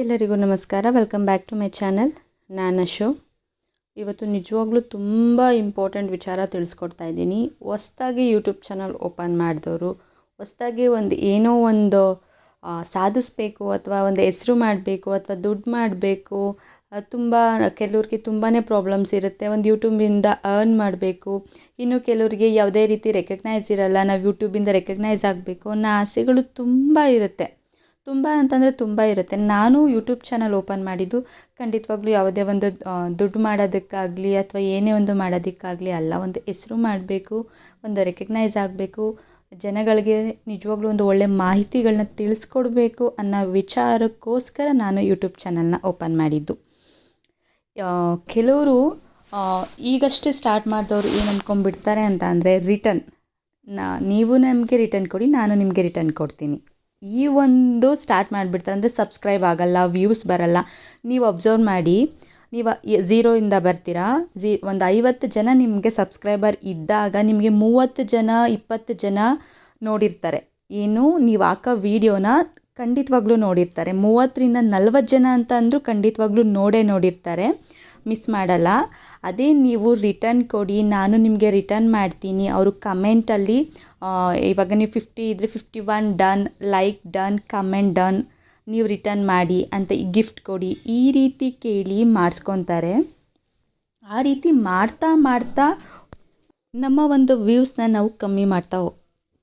ಎಲ್ಲರಿಗೂ ನಮಸ್ಕಾರ. Welcome back to my channel ನಾನು ಅಶೋ. ಇವತ್ತು ನಿಜವಾಗ್ಲೂ ತುಂಬ ಇಂಪಾರ್ಟೆಂಟ್ ವಿಚಾರ ತಿಳಿಸ್ಕೊಡ್ತಾ ಇದ್ದೀನಿ. ಹೊಸ್ದಾಗಿ ಯೂಟ್ಯೂಬ್ ಚಾನಲ್ ಓಪನ್ ಮಾಡಿದವರು, ಹೊಸ್ದಾಗಿ ಒಂದು ಏನೋ ಒಂದು ಸಾಧಿಸ್ಬೇಕು ಅಥವಾ ಒಂದು ಹೆಸರು ಮಾಡಬೇಕು ಅಥವಾ ದುಡ್ಡು ಮಾಡಬೇಕು ತುಂಬ, ಕೆಲವ್ರಿಗೆ ತುಂಬಾ ಪ್ರಾಬ್ಲಮ್ಸ್ ಇರುತ್ತೆ. ಒಂದು ಯೂಟ್ಯೂಬಿಂದ ಅರ್ನ್ ಮಾಡಬೇಕು. ಇನ್ನು ಕೆಲವರಿಗೆ ಯಾವುದೇ ರೀತಿ ರೆಕಗ್ನೈಸ್ ಇರಲ್ಲ. ನಾವು ಯೂಟ್ಯೂಬಿಂದ ರೆಕಗ್ನೈಸ್ ಆಗಬೇಕು ಅನ್ನೋ ಆಸೆಗಳು ತುಂಬ ಇರುತ್ತೆ. ತುಂಬ ಅಂತಂದರೆ ತುಂಬ ಇರುತ್ತೆ. ನಾನು ಯೂಟ್ಯೂಬ್ ಚಾನಲ್ ಓಪನ್ ಮಾಡಿದ್ದು ಖಂಡಿತವಾಗ್ಲೂ ಯಾವುದೇ ಒಂದು ದುಡ್ಡು ಮಾಡೋದಕ್ಕಾಗಲಿ ಅಥವಾ ಏನೇ ಒಂದು ಮಾಡೋದಕ್ಕಾಗಲಿ ಅಲ್ಲ. ಒಂದು ಹೆಸರು ಮಾಡಬೇಕು, ಒಂದು ರೆಕಗ್ನೈಸ್ ಆಗಬೇಕು, ಜನಗಳಿಗೆ ನಿಜವಾಗ್ಲೂ ಒಂದು ಒಳ್ಳೆ ಮಾಹಿತಿಗಳನ್ನ ತಿಳಿಸ್ಕೊಡ್ಬೇಕು ಅನ್ನೋ ವಿಚಾರಕ್ಕೋಸ್ಕರ ನಾನು ಯೂಟ್ಯೂಬ್ ಚಾನಲ್ನ ಓಪನ್ ಮಾಡಿದ್ದು. ಕೆಲವರು ಈಗಷ್ಟೇ ಸ್ಟಾರ್ಟ್ ಮಾಡಿದವರು ಏನು ಅಂದ್ಕೊಂಡ್ಬಿಡ್ತಾರೆ ಅಂತ ಅಂದರೆ ರಿಟರ್ನ್ ನಾ, ನೀವು ನಮಗೆ ರಿಟರ್ನ್ ಕೊಡಿ, ನಾನು ನಿಮಗೆ ರಿಟರ್ನ್ ಕೊಡ್ತೀನಿ. ಈ ಒಂದು ಸ್ಟಾರ್ಟ್ ಮಾಡಿಬಿಡ್ತಾರೆ ಅಂದರೆ ಸಬ್ಸ್ಕ್ರೈಬ್ ಆಗಲ್ಲ ವ್ಯೂಸ್ ಬರಲ್ಲ. ನೀವು ಅಬ್ಸರ್ವ್ ಮಾಡಿ, ನೀವು ಝೀರೋಯಿಂದ ಬರ್ತೀರಾ? ಝೀ ಒಂದು ಐವತ್ತು ಜನ ನಿಮಗೆ ಸಬ್ಸ್ಕ್ರೈಬರ್ ಇದ್ದಾಗ ನಿಮಗೆ ಮೂವತ್ತು ಜನ, ಇಪ್ಪತ್ತು ಜನ ನೋಡಿರ್ತಾರೆ. ಏನು, ನೀವು ಹಾಕೋ ವೀಡಿಯೋನ ಖಂಡಿತವಾಗ್ಲೂ ನೋಡಿರ್ತಾರೆ. ಮೂವತ್ತರಿಂದ ನಲ್ವತ್ತು ಜನ ಅಂತ ಅಂದರೂ ಖಂಡಿತವಾಗ್ಲೂ ನೋಡೇ ನೋಡಿರ್ತಾರೆ. ಮಿಸ್ ಮಾಡಲ್ಲ. ಅದೇ ನೀವು ರಿಟರ್ನ್ ಕೊಡಿ, ನಾನು ನಿಮಗೆ ರಿಟರ್ನ್ ಮಾಡ್ತೀನಿ. ಅವರು ಕಮೆಂಟಲ್ಲಿ ಇವಾಗ ನೀವು ಫಿಫ್ಟಿ ಇದ್ದರೆ fifty one done like done comment done ನೀವು ರಿಟರ್ನ್ ಮಾಡಿ ಅಂತ ಈ ಗಿಫ್ಟ್ ಕೊಡಿ. ಈ ರೀತಿ ಕೇಳಿ ಮಾಡಿಸ್ಕೊತಾರೆ. ಆ ರೀತಿ ಮಾಡ್ತಾ ಮಾಡ್ತಾ ನಮ್ಮ ಒಂದು ವ್ಯೂಸ್ನ ನಾವು ಕಮ್ಮಿ ಮಾಡ್ತಾ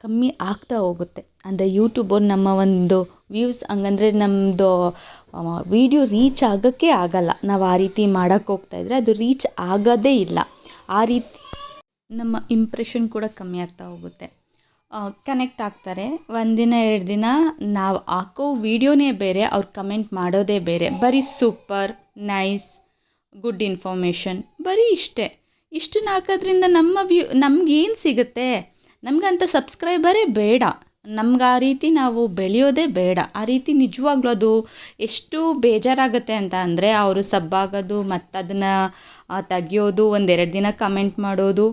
ಕಮ್ಮಿ ಆಗ್ತಾ ಹೋಗುತ್ತೆ. ಅಂದರೆ ಯೂಟ್ಯೂಬ್ ನಮ್ಮ ಒಂದು ವ್ಯೂಸ್ ಹಂಗಂದ್ರೆ ನಮ್ಮದು ವಿಡಿಯೋ ರೀಚ್ ಆಗೋಕ್ಕೆ ಆಗಲ್ಲ. ನಾವು ಆ ರೀತಿ ಮಾಡೋಕ್ಕೆ ಹೋಗ್ತಾ ಇದ್ರೆ ಅದು ರೀಚ್ ಆಗೋದೇ ಇಲ್ಲ. ಆ ರೀತಿ ನಮ್ಮ ಇಂಪ್ರೆಷನ್ ಕೂಡ ಕಮ್ಮಿ ಆಗ್ತಾ ಹೋಗುತ್ತೆ. ಕನೆಕ್ಟ್ ಆಗ್ತಾರೆ. ಒಂದಿನ ಎರಡು ದಿನ ನಾವು ಹಾಕೋ ವೀಡಿಯೋನೇ ಬೇರೆ, ಅವ್ರು ಕಮೆಂಟ್ ಮಾಡೋದೇ ಬೇರೆ. ಬರೀ ಸೂಪರ್ ನೈಸ್ ಗುಡ್ ಇನ್ಫಾರ್ಮೇಷನ್ ಬರೀ ಇಷ್ಟೇ. ಇಷ್ಟನ್ನ ಹಾಕೋದ್ರಿಂದ ನಮ್ಮ ವ್ಯೂ ನಮಗೇನು ಸಿಗುತ್ತೆ? ನಮಗಂತ ಸಬ್ಸ್ಕ್ರೈಬರೇ ಬೇಡ. ನಮ್ಗೆ ಆ ರೀತಿ ನಾವು ಬೆಳೆಯೋದೇ ಬೇಡ. ಆ ರೀತಿ ನಿಜವಾಗ್ಲೂ ಅದು ಎಷ್ಟು ಬೇಜಾರಾಗುತ್ತೆ ಅಂತ ಅಂದರೆ ಅವರು ಸಬ್ಬಾಗೋದು ಮತ್ತು ಅದನ್ನು ತೆಗಿಯೋದು, ಒಂದೆರಡು ದಿನ ಕಮೆಂಟ್ ಮಾಡೋದು.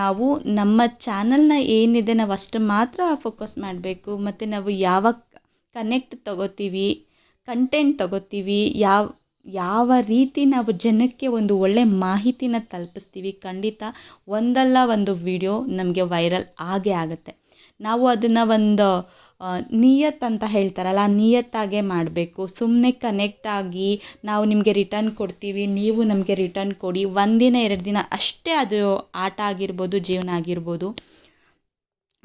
ನಾವು ನಮ್ಮ ಚಾನಲ್ನ ಏನಿದೆ ನಾವು ಅಷ್ಟು ಮಾತ್ರ ಫೋಕಸ್ ಮಾಡಬೇಕು. ಮತ್ತು ನಾವು ಯಾವ ಕನೆಕ್ಟ್ ತಗೋತೀವಿ ಕಂಟೆಂಟ್ ತಗೋತೀವಿ, ಯಾವ ಯಾವ ರೀತಿ ನಾವು ಜನಕ್ಕೆ ಒಂದು ಒಳ್ಳೆ ಮಾಹಿತಿನ ತಲುಪಿಸ್ತೀವಿ ಖಂಡಿತ ಒಂದಲ್ಲ ಒಂದು ವಿಡಿಯೋ ನಮಗೆ ವೈರಲ್ ಆಗೇ ಆಗುತ್ತೆ. ನಾವು ಅದನ್ನು ಒಂದು ನಿಯತ್ತು ನಿಯತ್ ಅಂತ ಹೇಳ್ತಾರಲ್ಲ, ಆ ನಿಯತ್ತಾಗೆ ಮಾಡಬೇಕು. ಸುಮ್ಮನೆ ಕನೆಕ್ಟ್ ಆಗಿ ನಾವು ನಿಮಗೆ ರಿಟರ್ನ್ ಕೊಡ್ತೀವಿ, ನೀವು ನಮಗೆ ರಿಟರ್ನ್ ಕೊಡಿ. ಒಂದಿನ, ಎರಡು ದಿನ ಅಷ್ಟೇ ಅದು ಆಟ ಆಗಿರ್ಬೋದು, ಜೀವನ ಆಗಿರ್ಬೋದು.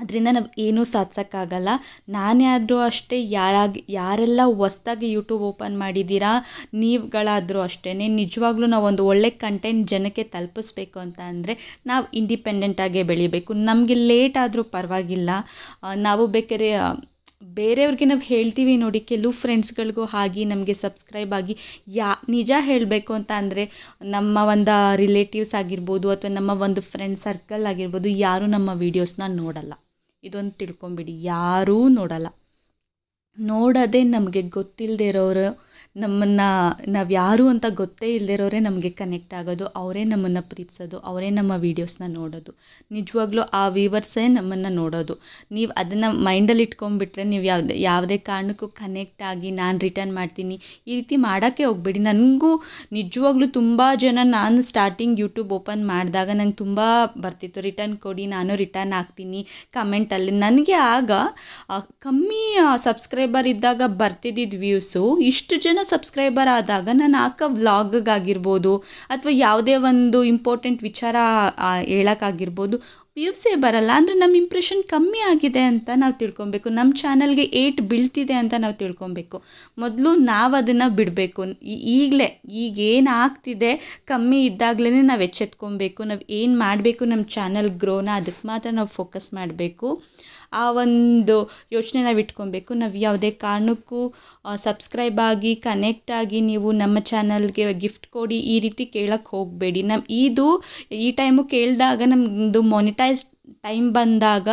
ಅದರಿಂದ ನಾವು ಏನೂ ಸಾಧಿಸೋಕ್ಕಾಗಲ್ಲ. ನಾನೇ ಆದರೂ ಅಷ್ಟೇ ಯಾರಾಗಿ, ಯಾರೆಲ್ಲ ಹೊಸ್ದಾಗಿ ಯೂಟ್ಯೂಬ್ ಓಪನ್ ಮಾಡಿದ್ದೀರಾ ನೀವುಗಳಾದರೂ ಅಷ್ಟೇ ನಿಜವಾಗ್ಲೂ ನಾವು ಒಂದು ಒಳ್ಳೆ ಕಂಟೆಂಟ್ ಜನಕ್ಕೆ ತಲುಪಿಸ್ಬೇಕು ಅಂತ ಅಂದರೆ ನಾವು ಇಂಡಿಪೆಂಡೆಂಟಾಗೇ ಬೆಳಿಬೇಕು. ನಮಗೆ ಲೇಟ್ ಆದರೂ ಪರವಾಗಿಲ್ಲ. ನಾವು ಬೇಕಾದ್ರೆ ಬೇರೆಯವ್ರಿಗೆ ನಾವು ಹೇಳ್ತೀವಿ ನೋಡಿ, ಕೆಲವು ಫ್ರೆಂಡ್ಸ್ಗಳಿಗೂ ಆಗಿ ನಮಗೆ ಸಬ್ಸ್ಕ್ರೈಬ್ ಆಗಿ ಯಾ, ನಿಜ ಹೇಳಬೇಕು ಅಂತ ಅಂದರೆ ನಮ್ಮ ಒಂದು ರಿಲೇಟಿವ್ಸ್ ಆಗಿರ್ಬೋದು ಅಥವಾ ನಮ್ಮ ಒಂದು ಫ್ರೆಂಡ್ ಸರ್ಕಲ್ ಆಗಿರ್ಬೋದು, ಯಾರೂ ನಮ್ಮ ವೀಡಿಯೋಸ್ನ ನೋಡಲ್ಲ. ಇದೊಂದು ತಿಳ್ಕೊಂಬಿಡಿ ಯಾರೂ ನೋಡಲ್ಲ. ನೋಡೋದೇ ನಮಗೆ ಗೊತ್ತಿಲ್ಲದೆ ಇರೋರು ನಮ್ಮನ್ನು ನಾವು ಯಾರು ಅಂತ ಗೊತ್ತೇ ಇಲ್ಲದೆ ಇರೋರೇ ನಮಗೆ ಕನೆಕ್ಟ್ ಆಗೋದು, ಅವರೇ ನಮ್ಮನ್ನು ಪ್ರೀತಿಸೋದು, ಅವರೇ ನಮ್ಮ ವೀಡಿಯೋಸ್ನ ನೋಡೋದು. ನಿಜವಾಗ್ಲೂ ಆ ವೀವರ್ಸೇ ನಮ್ಮನ್ನು ನೋಡೋದು. ನೀವು ಅದನ್ನು ಮೈಂಡಲ್ಲಿ ಇಟ್ಕೊಂಡ್ಬಿಟ್ರೆ ನೀವು ಯಾವುದೇ ಯಾವುದೇ ಕಾರಣಕ್ಕೂ ಕನೆಕ್ಟ್ ಆಗಿ ನಾನು ರಿಟರ್ನ್ ಮಾಡ್ತೀನಿ, ಈ ರೀತಿ ಮಾಡೋಕ್ಕೆ ಹೋಗ್ಬೇಡಿ. ನನಗೂ ನಿಜವಾಗ್ಲೂ ತುಂಬ ಜನ ನಾನು ಸ್ಟಾರ್ಟಿಂಗ್ ಯೂಟ್ಯೂಬ್ ಓಪನ್ ಮಾಡಿದಾಗ ನಂಗೆ ತುಂಬ ಬರ್ತಿತ್ತು. ರಿಟರ್ನ್ ಕೊಡಿ, ನಾನು ರಿಟರ್ನ್ ಹಾಕ್ತೀನಿ ಕಮೆಂಟಲ್ಲಿ ನನಗೆ ಆಗ ಕಮ್ಮಿ ಸಬ್ಸ್ಕ್ರೈಬರ್ ಇದ್ದಾಗ ಬರ್ತಿದ್ದಿದ್ದು ವ್ಯೂಸು ಇಷ್ಟು ಜನ ಸಬ್ಸ್ಕ್ರೈಬರ್ ಆದಾಗ ನಾನು ಹಾಕೋ ವ್ಲಾಗಿಗಾಗಿರ್ಬೋದು ಅಥವಾ ಯಾವುದೇ ಒಂದು ಇಂಪಾರ್ಟೆಂಟ್ ವಿಚಾರ ಹೇಳೋಕ್ಕಾಗಿರ್ಬೋದು ವ್ಯೂಸೇ ಬರಲ್ಲ. ಅಂದರೆ ನಮ್ಮ ಇಂಪ್ರೆಷನ್ ಕಮ್ಮಿ ಆಗಿದೆ ಅಂತ ನಾವು ತಿಳ್ಕೊಬೇಕು. ನಮ್ಮ ಚಾನಲ್ಗೆ ಏಟ್ ಬೀಳ್ತಿದೆ ಅಂತ ನಾವು ತಿಳ್ಕೊಬೇಕು. ಮೊದಲು ನಾವು ಅದನ್ನು ಬಿಡಬೇಕು. ಈಗಲೇ, ಈಗೇನು ಆಗ್ತಿದೆ, ಕಮ್ಮಿ ಇದ್ದಾಗಲೇ ನಾವು ಎಚ್ಚೆತ್ಕೊಬೇಕು. ನಾವು ಏನು ಮಾಡಬೇಕು ನಮ್ಮ ಚಾನಲ್ ಗ್ರೋನ ಅದಕ್ಕೆ ಮಾತ್ರ ನಾವು ಫೋಕಸ್ ಮಾಡಬೇಕು. ಆ ಒಂದು ಯೋಚನೆ ನಾವು ಇಟ್ಕೊಬೇಕು. ನಾವು ಯಾವುದೇ ಕಾರಣಕ್ಕೂ ಸಬ್ಸ್ಕ್ರೈಬ್ ಆಗಿ ಕನೆಕ್ಟ್ ಆಗಿ ನೀವು ನಮ್ಮ ಚಾನಲ್ಗೆ ಗಿಫ್ಟ್ ಕೊಡಿ, ಈ ರೀತಿ ಕೇಳಕ್ಕೆ ಹೋಗಬೇಡಿ. ನಮ್ಮ ಇದು ಈ ಟೈಮು ಕೇಳಿದಾಗ ನಮ್ಮದು ಮೊನಿಟೈಸ್ ಟೈಮ್ ಬಂದಾಗ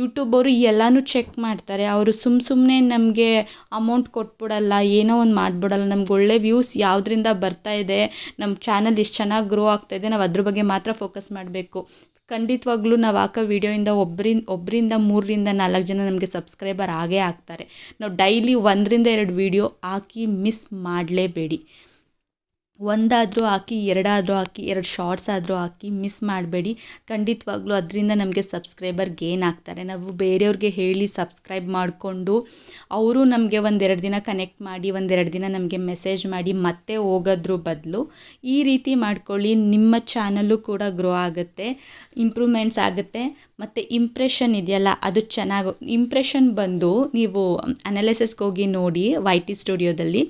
ಯೂಟ್ಯೂಬ್ ಅವರು ಎಲ್ಲನೂ ಚೆಕ್ ಮಾಡ್ತಾರೆ. ಅವರು ಸುಮ್ಮ ಸುಮ್ಮನೆ ನಮಗೆ ಅಮೌಂಟ್ ಕೊಟ್ಬಿಡಲ್ಲ, ಏನೋ ಒಂದು ಮಾಡಿಬಿಡಲ್ಲ. ನಮ್ಗೆ ಒಳ್ಳೆ ವ್ಯೂಸ್ ಯಾವುದರಿಂದ ಬರ್ತಾ ಇದೆ ನಮ್ಮ ಚಾನಲ್ ಎಷ್ಟು ಚೆನ್ನಾಗಿ ಗ್ರೋ ಆಗ್ತಾ ಇದೆ, ನಾವು ಅದ್ರ ಬಗ್ಗೆ ಮಾತ್ರ ಫೋಕಸ್ ಮಾಡಬೇಕು. ಖಂಡಿತವಾಗ್ಲೂ ನಾವು ಹಾಕೋ ವೀಡಿಯೋಯಿಂದ ಒಬ್ಬರಿಂದ ಒಬ್ಬರಿಂದ ಮೂರರಿಂದ ನಾಲ್ಕು ಜನ ನಮಗೆ ಸಬ್ಸ್ಕ್ರೈಬರ್ ಆಗೇ ಆಗ್ತಾರೆ. ನಾವು ಡೈಲಿ ಒಂದರಿಂದ ಎರಡು ವೀಡಿಯೋ ಹಾಕಿ ಮಿಸ್ ಮಾಡಲೇಬೇಡಿ. ಒಂದಾದರೂ ಹಾಕಿ, ಎರಡಾದರೂ ಹಾಕಿ, ಎರಡು ಶಾರ್ಟ್ಸ್ ಆದರೂ ಹಾಕಿ ಮಿಸ್ ಮಾಡಬೇಡಿ. ಖಂಡಿತವಾಗ್ಲೂ ಅದರಿಂದ ನಮಗೆ ಸಬ್ಸ್ಕ್ರೈಬರ್ ಗೇನ್ ಆಗ್ತಾರೆ. ನಾವು ಬೇರೆಯವ್ರಿಗೆ ಹೇಳಿ ಸಬ್ಸ್ಕ್ರೈಬ್ ಮಾಡಿಕೊಂಡು, ಅವರು ನಮಗೆ ಒಂದೆರಡು ದಿನ ಕನೆಕ್ಟ್ ಮಾಡಿ, ಒಂದೆರಡು ದಿನ ನಮಗೆ ಮೆಸೇಜ್ ಮಾಡಿ, ಮತ್ತೆ ಹೋಗೋದ್ರ ಬದಲು ಈ ರೀತಿ ಮಾಡ್ಕೊಳ್ಳಿ. ನಿಮ್ಮ ಚಾನಲ್ಲು ಕೂಡ ಗ್ರೋ ಆಗುತ್ತೆ ಇಂಪ್ರೂವ್ಮೆಂಟ್ಸ್ ಆಗುತ್ತೆ. ಮತ್ತು ಇಂಪ್ರೆಷನ್ ಇದೆಯಲ್ಲ, ಅದು ಚೆನ್ನಾಗಿ ಇಂಪ್ರೆಷನ್ ಬಂದು ನೀವು ಅನಾಲಿಸಿಸ್ಗೆ ಹೋಗಿ ನೋಡಿ ವೈ ಟಿ ಸ್ಟುಡಿಯೋದಲ್ಲಿ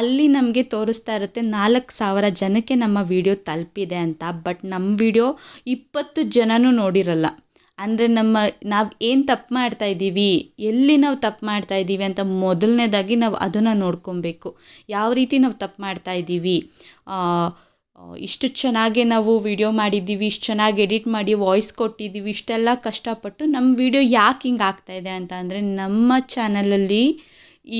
ಅಲ್ಲಿ ನಮಗೆ ತೋರಿಸ್ತಾ ಇರುತ್ತೆ ನಾಲ್ಕು ಸಾವಿರ ಜನಕ್ಕೆ ನಮ್ಮ ವಿಡಿಯೋ ತಲುಪಿದೆ ಅಂತ. ಬಟ್ ನಮ್ಮ ವಿಡಿಯೋ ಇಪ್ಪತ್ತು ಜನನೂ ನೋಡಿರಲ್ಲ. ಅಂದರೆ ನಮ್ಮ, ನಾವು ಏನು ತಪ್ಪು ಮಾಡ್ತಾ ಇದ್ದೀವಿ, ಎಲ್ಲಿ ನಾವು ತಪ್ಪು ಮಾಡ್ತಾ ಇದ್ದೀವಿ ಅಂತ ಮೊದಲನೇದಾಗಿ ನಾವು ಅದನ್ನು ನೋಡ್ಕೊಬೇಕು. ಯಾವ ರೀತಿ ನಾವು ತಪ್ಪು ಮಾಡ್ತಾ ಇದ್ದೀವಿ? ಇಷ್ಟು ಚೆನ್ನಾಗಿ ನಾವು ವಿಡಿಯೋ ಮಾಡಿದ್ದೀವಿ, ಇಷ್ಟು ಚೆನ್ನಾಗಿ ಎಡಿಟ್ ಮಾಡಿ ವಾಯ್ಸ್ ಕೊಟ್ಟಿದ್ದೀವಿ, ಇಷ್ಟೆಲ್ಲ ಕಷ್ಟಪಟ್ಟು ನಮ್ಮ ವಿಡಿಯೋ ಯಾಕೆ ಹಿಂಗೆ ಆಗ್ತಾಯಿದೆ ಅಂತ ಅಂದರೆ ನಮ್ಮ ಚಾನಲಲ್ಲಿ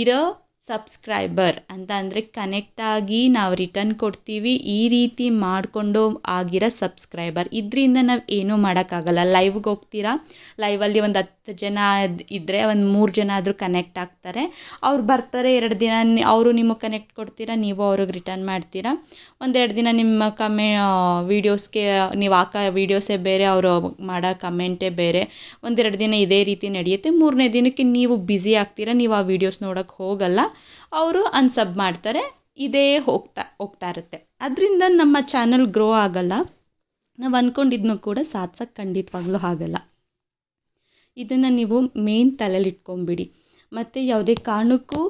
ಇರೋ ಸಬ್ಸ್ಕ್ರೈಬರ್ ಅಂತ ಅಂದರೆ ಕನೆಕ್ಟ್ ಆಗಿ ನಾವು ರಿಟರ್ನ್ ಕೊಡ್ತೀವಿ. ಈ ರೀತಿ ಮಾಡಿಕೊಂಡು ಆಗಿರೋ ಸಬ್ಸ್ಕ್ರೈಬರ್ ಇದರಿಂದ ನಾವು ಏನೂ ಮಾಡೋಕ್ಕಾಗಲ್ಲ. ಲೈವ್ಗೆ ಹೋಗ್ತೀರಾ? ಲೈವಲ್ಲಿ ಒಂದು ಹತ್ತು ಜನ ಇದ್ದರೆ ಒಂದು ಮೂರು ಜನ ಆದರೂ ಕನೆಕ್ಟ್ ಆಗ್ತಾರೆ. ಅವ್ರು ಬರ್ತಾರೆ ಎರಡು ದಿನ. ಅವರು ನಿಮಗೆ ಕನೆಕ್ಟ್ ಕೊಡ್ತೀರಾ? ನೀವು ಅವ್ರಿಗೆ ರಿಟರ್ನ್ ಮಾಡ್ತೀರಾ? ಒಂದೆರಡು ದಿನ ನಿಮ್ಮ ಕಮೆ ವೀಡಿಯೋಸ್ಗೆ ನೀವು ಹಾಕೋ ವೀಡಿಯೋಸೇ ಬೇರೆ, ಅವರು ಮಾಡೋ ಕಮೆಂಟೇ ಬೇರೆ. ಒಂದೆರಡು ದಿನ ಇದೇ ರೀತಿ ನಡೆಯುತ್ತೆ. ಮೂರನೇ ದಿನಕ್ಕೆ ನೀವು ಬ್ಯುಸಿ ಆಗ್ತೀರಾ? ನೀವು ಆ ವೀಡಿಯೋಸ್ ನೋಡೋಕ್ಕೆ ಹೋಗಲ್ಲ. ಅವರು ಅನ್ಸಬ್ ಮಾಡ್ತಾರೆ, ಇದೇ ಹೋಗ್ತಾ ಹೋಗ್ತಾ ಇರುತ್ತೆ. ಅದರಿಂದ ನಮ್ಮ ಚಾನಲ್ ಗ್ರೋ ಆಗಲ್ಲ. ನಾವು ಅಂದ್ಕೊಂಡಿದ್ನೂ ಕೂಡ ಸಾಧ್ಸಕ್ಕೆ ಖಂಡಿತವಾಗ್ಲೂ ಆಗಲ್ಲ. ಇದನ್ನು ನೀವು ಮೇನ್ ತಲೆಯಲ್ಲಿ ಇಟ್ಕೊಂಬಿಡಿ ಮತ್ತು ಯಾವುದೇ ಕಾರಣಕ್ಕೂ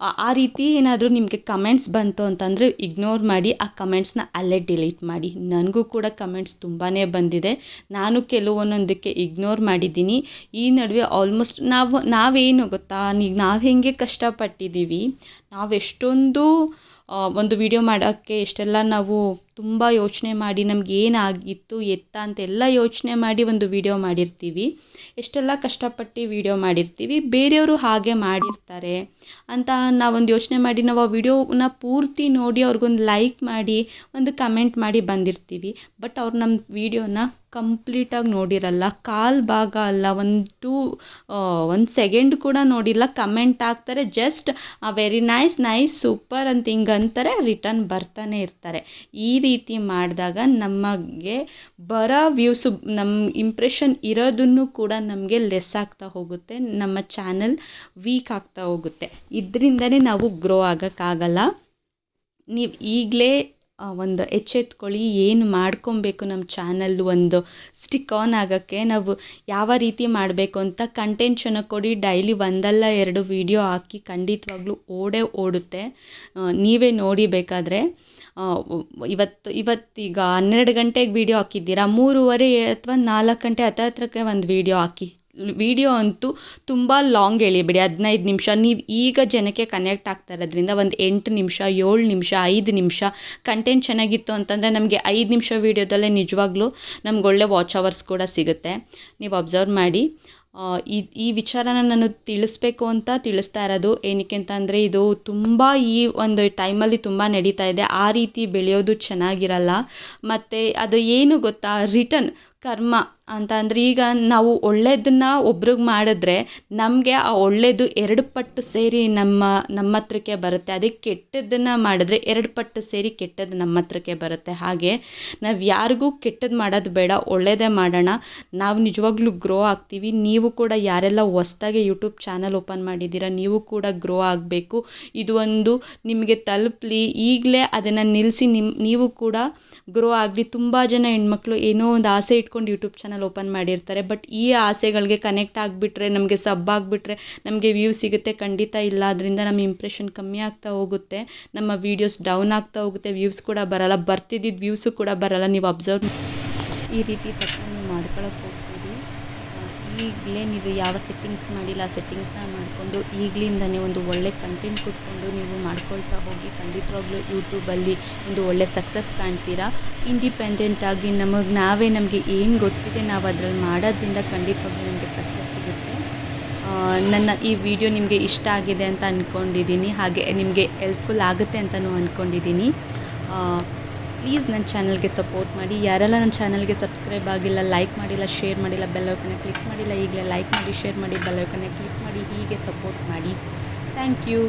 ಆ- ರೀತಿ ಏನಾದರೂ ನಿಮಗೆ ಕಮೆಂಟ್ಸ್ ಬಂತು ಅಂತಂದರೆ ಇಗ್ನೋರ್ ಮಾಡಿ, ಆ ಕಮೆಂಟ್ಸ್ನ ಅಲ್ಲೇ ಡಿಲೀಟ್ ಮಾಡಿ. ನನಗೂ ಕೂಡ ಕಮೆಂಟ್ಸ್ ತುಂಬಾ ಬಂದಿದೆ. ನಾನು ಕೆಲವೊಂದೊಂದಕ್ಕೆ ಇಗ್ನೋರ್ ಮಾಡಿದ್ದೀನಿ. ಈ ನಡುವೆ ಆಲ್ಮೋಸ್ಟ್ ನಾವು, ನಾವೇನು ಗೊತ್ತಾ? ನಾವು ಹೇಗೆ ಕಷ್ಟಪಟ್ಟಿದ್ದೀವಿ? ನಾವೆಷ್ಟೊಂದು ಒಂದು ವಿಡಿಯೋ ಮಾಡೋಕ್ಕೆ ಎಷ್ಟೆಲ್ಲ ನಾವು ತುಂಬ ಯೋಚನೆ ಮಾಡಿ ನಮ್ಗೆ ಏನಾಗಿತ್ತು, ಎತ್ತ ಅಂತೆಲ್ಲ ಯೋಚನೆ ಮಾಡಿ ಒಂದು ವಿಡಿಯೋ ಮಾಡಿರ್ತೀವಿ. ಎಷ್ಟೆಲ್ಲ ಕಷ್ಟಪಟ್ಟು ವಿಡಿಯೋ ಮಾಡಿರ್ತೀವಿ, ಬೇರೆಯವರು ಹಾಗೆ ಮಾಡಿರ್ತಾರೆ ಅಂತ ನಾವೊಂದು ಯೋಚನೆ ಮಾಡಿ ನಾವು ಆ ವಿಡಿಯೋನ ಪೂರ್ತಿ ನೋಡಿ ಅವ್ರಿಗೊಂದು ಲೈಕ್ ಮಾಡಿ, ಒಂದು ಕಮೆಂಟ್ ಮಾಡಿ ಬಂದಿರ್ತೀವಿ. ಬಟ್ ಅವ್ರು ನಮ್ಮ ವಿಡಿಯೋನ ಕಂಪ್ಲೀಟಾಗಿ ನೋಡಿರಲ್ಲ, ಕಾಲು ಭಾಗ ಅಲ್ಲ, ಒಂದು ಟೂ ಒಂದು ಸೆಕೆಂಡ್ ಕೂಡ ನೋಡಿಲ್ಲ ಕಮೆಂಟ್ ಹಾಕ್ತಾರೆ just very nice nice super ಅಂತ ಹಿಂಗೆ ಅಂತಾರೆ ರಿಟರ್ನ್ ಬರ್ತಾನೆ ಇರ್ತಾರೆ. ಈ ರೀತಿ ಮಾಡಿದಾಗ ನಮಗೆ ಬರೋ ವ್ಯೂಸು ನಮ್ಮ ಇಂಪ್ರೆಷನ್ ಇರೋದನ್ನು ಕೂಡ ನಮಗೆ ಲೆಸ್ ಆಗ್ತಾ ಹೋಗುತ್ತೆ. ನಮ್ಮ ಚಾನಲ್ ವೀಕ್ ಆಗ್ತಾ ಹೋಗುತ್ತೆ. ಇದರಿಂದನೇ ನಾವು ಗ್ರೋ ಆಗೋಕ್ಕಾಗಲ್ಲ. ನೀವು ಈಗಲೇ ಒಂದು ಎಚ್ಚೆತ್ಕೊಳ್ಳಿ ಏನು ಮಾಡ್ಕೊಬೇಕು ನಮ್ಮ ಚಾನಲ್ ಒಂದು ಸ್ಟಿಕ್ ಆನ್ ಆಗೋಕ್ಕೆ. ನಾವು ಯಾವ ರೀತಿ ಮಾಡಬೇಕು ಅಂತ ಕಂಟೆಂಟ್ ಚೆನ್ನಾಗಿ ಕೊಡಿ. ಡೈಲಿ ಒಂದಲ್ಲ ಎರಡು ವೀಡಿಯೋ ಹಾಕಿ ಖಂಡಿತವಾಗ್ಲೂ ಓಡೇ ಓಡುತ್ತೆ. ನೀವೇ ನೋಡಿ ಬೇಕಾದರೆ. ಇವತ್ತು, ಇವತ್ತೀಗ ಹನ್ನೆರಡು ಗಂಟೆಗೆ ವೀಡಿಯೋ ಹಾಕಿದ್ದೀರಾ? ಮೂರುವರೆ ಅಥವಾ ನಾಲ್ಕು ಗಂಟೆ ಹತ್ತತ್ರಕ್ಕೆ ಒಂದು ವೀಡಿಯೋ ಹಾಕಿ. ವಿಡಿಯೋ ಅಂತೂ ತುಂಬ ಲಾಂಗ್ ಎಳಿಬೇಡಿ, ಹದಿನೈದು ನಿಮಿಷ. ನೀವು ಈಗ ಜನಕ್ಕೆ ಕನೆಕ್ಟ್ ಆಗ್ತಾ ಇರೋದ್ರಿಂದ ಒಂದು ಎಂಟು ನಿಮಿಷ, ಏಳು ನಿಮಿಷ, ಐದು ನಿಮಿಷ ಕಂಟೆಂಟ್ ಚೆನ್ನಾಗಿತ್ತು ಅಂತಂದರೆ ನಮಗೆ ಐದು ನಿಮಿಷ ವೀಡಿಯೋದಲ್ಲೇ ನಿಜವಾಗ್ಲೂ ನಮ್ಗೆ ಒಳ್ಳೆ ವಾಚ್ ಅವರ್ಸ್ ಕೂಡ ಸಿಗುತ್ತೆ. ನೀವು ಅಬ್ಸರ್ವ್ ಮಾಡಿ. ಈ ಈ ವಿಚಾರನ ನಾನು ತಿಳಿಸ್ಬೇಕು ಅಂತ ತಿಳಿಸ್ತಾ ಇರೋದು ಏನಕ್ಕೆ ಅಂತಂದರೆ ಇದು ತುಂಬ ಈ ಒಂದು ಟೈಮಲ್ಲಿ ತುಂಬ ನಡೀತಾ ಇದೆ. ಆ ರೀತಿ ಬೆಳೆಯೋದು ಚೆನ್ನಾಗಿರಲ್ಲ. ಮತ್ತು ಅದು ಏನು ಗೊತ್ತಾ? ರಿಟರ್ನ್ ಕರ್ಮ ಅಂತ ಈಗ ನಾವು ಒಳ್ಳೆಯದನ್ನ ಒಬ್ರಿಗೆ ಮಾಡಿದ್ರೆ ನಮಗೆ ಆ ಒಳ್ಳೆಯದು ಎರಡು ಪಟ್ಟು ಸೇರಿ ನಮ್ಮ ನಮ್ಮ ಹತ್ರಕ್ಕೆ ಬರುತ್ತೆ. ಅದೇ ಕೆಟ್ಟದ್ದನ್ನು ಮಾಡಿದ್ರೆ ಎರಡು ಪಟ್ಟು ಸೇರಿ ಕೆಟ್ಟದ್ದು ನಮ್ಮ ಹತ್ರಕ್ಕೆ ಬರುತ್ತೆ. ಹಾಗೆ ನಾವು ಯಾರಿಗೂ ಕೆಟ್ಟದ್ದು ಮಾಡೋದು ಬೇಡ ಒಳ್ಳೆಯದೇ ಮಾಡೋಣ. ನಾವು ನಿಜವಾಗ್ಲೂ ಗ್ರೋ ಆಗ್ತೀವಿ. ನೀವು ಕೂಡ ಯಾರೆಲ್ಲ ಹೊಸ್ದಾಗಿ ಯೂಟ್ಯೂಬ್ ಚಾನಲ್ ಓಪನ್ ಮಾಡಿದ್ದೀರಾ, ನೀವು ಕೂಡ ಗ್ರೋ ಆಗಬೇಕು. ಇದು ಒಂದು ನಿಮಗೆ ತಲುಪಲಿ. ಈಗಲೇ ಅದನ್ನು ನಿಲ್ಲಿಸಿ ನಿಮ್ಮ ನೀವು ಕೂಡ ಗ್ರೋ ಆಗಲಿ. ತುಂಬ ಜನ ಹೆಣ್ಮಕ್ಳು ಏನೋ ಒಂದು ಆಸೆ ಇಟ್ಕೊಂಡು ಯೂಟ್ಯೂಬ್ ಚಾನಲ್ ಓಪನ್ ಮಾಡಿರ್ತಾರೆ. ಬಟ್ ಈ ಆಸೆಗಳಿಗೆ ಕನೆಕ್ಟ್ ಆಗಿಬಿಟ್ರೆ, ನಮಗೆ ಸಬ್ ಆಗಿಬಿಟ್ರೆ, ನಮಗೆ ವ್ಯೂ ಸಿಗುತ್ತೆ. ಖಂಡಿತ ಇಲ್ಲ. ಅದರಿಂದ ನಮ್ಮ ಇಂಪ್ರೆಷನ್ ಕಮ್ಮಿ ಆಗ್ತಾ ಹೋಗುತ್ತೆ. ನಮ್ಮ ವೀಡಿಯೋಸ್ ಡೌನ್ ಆಗ್ತಾ ಹೋಗುತ್ತೆ. ವ್ಯೂಸ್ ಕೂಡ ಬರಲ್ಲ. ಬರ್ತಿದ್ದಿದ್ದು ವ್ಯೂಸು ಕೂಡ ಬರಲ್ಲ. ನೀವು ಅಬ್ಸರ್ವ್ ಈ ರೀತಿ ತಪ್ಪು ನೀವು ಮಾಡ್ಕೊಳಕ್ಕೆ ಹೋಗ್ಬೇಡಿ. ಈಗಲೇ ನೀವು ಯಾವ ಸೆಟ್ಟಿಂಗ್ಸ್ ಮಾಡಿಲ್ಲ, ಆ ಸೆಟ್ಟಿಂಗ್ಸ್ನ ಮಾಡಿಕೊಂಡು ಈಗಲಿಂದನೇ ಒಂದು ಒಳ್ಳೆ ಕಂಟೆಂಟ್ ಕೊಟ್ಕೊಂಡು ನೀವು ಮಾಡ್ಕೊಳ್ತಾ ಹೋಗಿ ಖಂಡಿತವಾಗ್ಲೂ ಯೂಟ್ಯೂಬಲ್ಲಿ ಒಂದು ಒಳ್ಳೆ ಸಕ್ಸಸ್ ಕಾಣ್ತೀರಾ? ಇಂಡಿಪೆಂಡೆಂಟಾಗಿ ನಮಗೆ ನಾವೇ ನಮಗೆ ಏನು ಗೊತ್ತಿದೆ ನಾವು ಅದರಲ್ಲಿ ಮಾಡೋದ್ರಿಂದ ಖಂಡಿತವಾಗ್ಲೂ ನಮಗೆ ಸಕ್ಸಸ್ ಸಿಗುತ್ತೆ. ನನ್ನ ಈ ವಿಡಿಯೋ ನಿಮಗೆ ಇಷ್ಟ ಆಗಿದೆ ಅಂತ ಅಂದ್ಕೊಂಡಿದ್ದೀನಿ ಹಾಗೆ ನಿಮಗೆ ಹೆಲ್ಪ್ಫುಲ್ ಆಗುತ್ತೆ ಅಂತಲೂ ಅಂದ್ಕೊಂಡಿದ್ದೀನಿ ಪ್ಲೀಸ್ ನನ್ನ ಚಾನಲ್ಗೆ ಸಪೋರ್ಟ್ ಮಾಡಿ. ಯಾರೆಲ್ಲ ನನ್ನ ಚಾನಲ್ಗೆ ಸಬ್ಸ್ಕ್ರೈಬ್ ಆಗಿಲ್ಲ ಲೈಕ್ ಮಾಡಿಲ್ಲ ಶೇರ್ ಮಾಡಿಲ್ಲ ಬೆಲ್ಲೈಕನ್ನ ಕ್ಲಿಕ್ ಮಾಡಿಲ್ಲ, ಈಗಲೇ ಲೈಕ್ ಮಾಡಿ ಶೇರ್ ಮಾಡಿ ಬೆಲ್ಲೈಕನ್ನ ಕ್ಲಿಕ್ ಮಾಡಿ, ಹೀಗೆ ಸಪೋರ್ಟ್ ಮಾಡಿ. Thank you